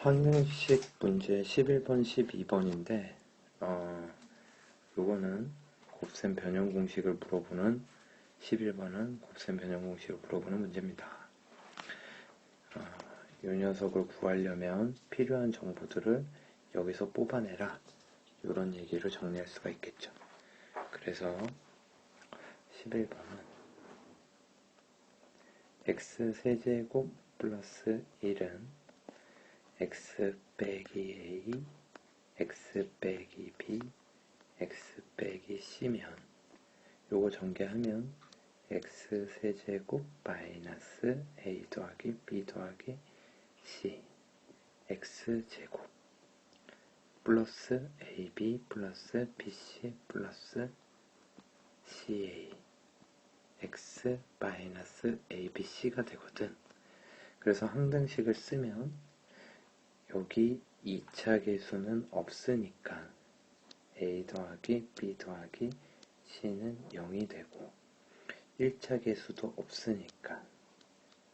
황명식 문제 11번, 12번인데, 어, 요거는 곱셈 변형 공식을 물어보는 11번은 곱셈 변형 공식을 물어보는 문제입니다. 어, 이 녀석을 구하려면 필요한 정보들을 여기서 뽑아내라. 이런 얘기를 정리할 수가 있겠죠. 그래서 11번은 x 세제곱 플러스 1은 x 빼기 a, x 빼기 b, x 빼기 c면 요거 전개하면 x 세제곱 마이너스 a 더하기 b 더하기 c x 제곱 플러스 ab 플러스 bc 플러스 ca x 마이너스 abc가 되거든. 그래서 항등식을 쓰면 여기 2차 계수는 없으니까 a 더하기 b 더하기 c는 0이 되고 1차 계수도 없으니까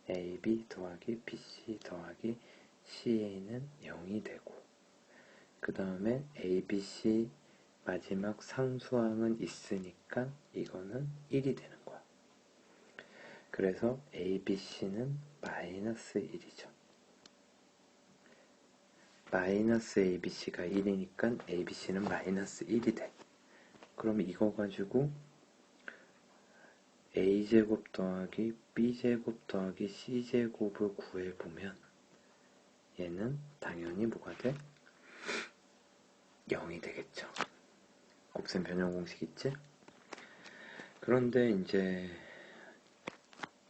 ab 더하기 bc 더하기 ca는 0이 되고 그 다음에 abc 마지막 상수항은 있으니까 이거는 1이 되는 거야. 그래서 ABC는 마이너스 1이죠. 마이너스 ABC가 1이니까 ABC는 마이너스 1이 돼. 그럼 이거 가지고 A제곱 더하기 B제곱 더하기 C제곱을 구해보면 얘는 당연히 뭐가 돼? 0이 되겠죠. 곱셈 변형 공식 있지? 그런데 이제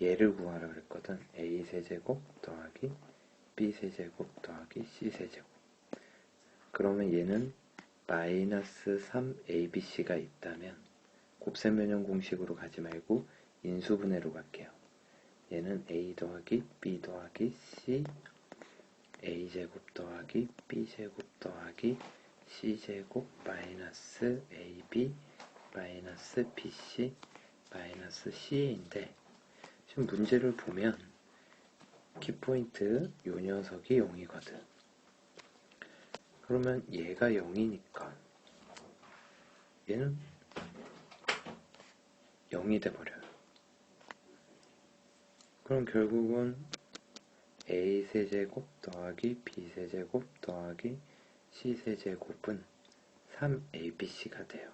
얘를 구하라 그랬거든. a 세제곱 더하기 b 세제곱 더하기 c 세제곱. 그러면 얘는 마이너스 3abc가 있다면 곱셈 변형 공식으로 가지 말고 인수분해로 갈게요. 얘는 a 더하기 b 더하기 c a제곱 더하기 b제곱 더하기 c제곱 마이너스 ab 마이너스 bc 마이너스 ca인데 지금 문제를 보면 키포인트 요 녀석이 0이거든. 그러면 얘가 0이니까 얘는 0이 돼버려요. 그럼 결국은 a 세제곱 더하기 b 세제곱 더하기 c 세제곱은 3abc가 돼요.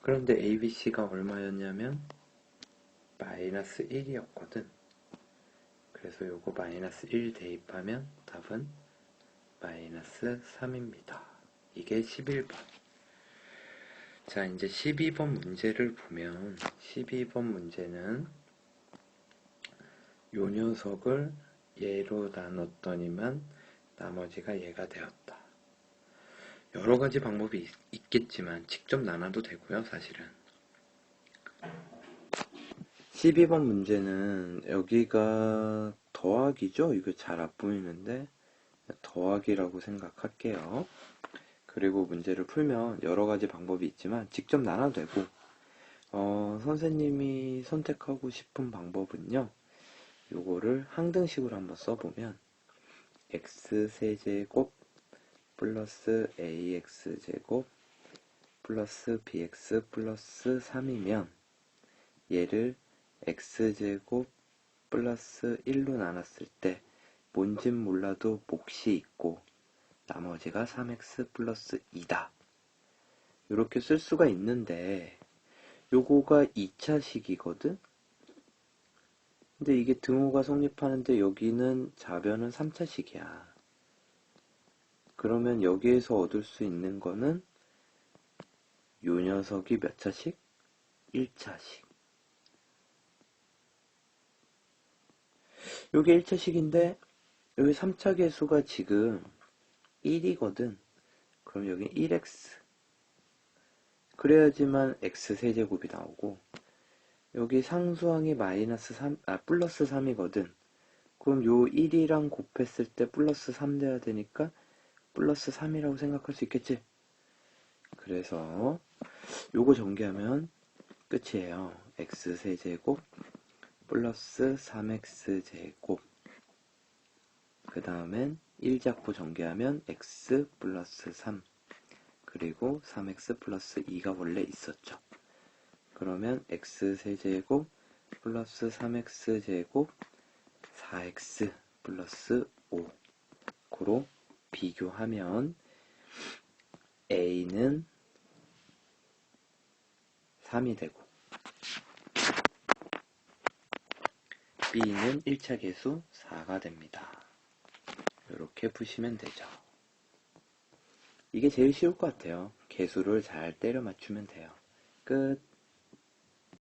그런데 abc가 얼마였냐면 마이너스 1이었거든. 그래서 요거 마이너스 1 대입하면 답은 마이너스 3입니다. 이게 11번. 자, 이제 12번 문제를 보면 12번 문제는 요 녀석을 얘로 나눴더니만 나머지가 얘가 되었다. 여러 가지 방법이 있, 겠지만 직접 나눠도 되고요, 사실은. 12번 문제는 여기가 더하기죠? 이거 잘 안 보이는데 더하기라고 생각할게요. 그리고 문제를 풀면 여러 가지 방법이 있지만 직접 나눠도 되고 어, 선생님이 선택하고 싶은 방법은요. 요거를 항등식으로 한번 써보면 x세제곱 플러스 ax제곱 플러스 bx 플러스 3이면 얘를 x제곱 플러스 1로 나눴을 때 뭔진 몰라도 몫이 있고 나머지가 3x 플러스 2다. 이렇게 쓸 수가 있는데 요거가 2차식이거든? 근데 이게 등호가 성립하는데 여기는 자변은 3차식이야. 그러면 여기에서 얻을 수 있는 거는 요 녀석이 몇 차식? 1차식. 요게 1차식인데 여기 3차 계수가 지금 1이거든. 그럼 여기 1x. 그래야지만 x 세제곱이 나오고 여기 상수항이 마이너스 3, 아 플러스 3이거든. 그럼 요 1이랑 곱했을 때 플러스 3 돼야 되니까 플러스 3이라고 생각할 수 있겠지? 그래서 요거 전개하면 끝이에요. x세제곱 플러스 3x제곱 그 다음엔 1작부 전개하면 x 플러스 3 그리고 3x 플러스 2가 원래 있었죠. 그러면 x 세제곱 플러스 3x 제곱 4x 플러스 5 고로 비교하면 a는 3이 되고 b는 1차 계수 4가 됩니다. 이렇게 푸시면 되죠. 이게 제일 쉬울 것 같아요. 개수를 잘 때려 맞추면 돼요. 끝.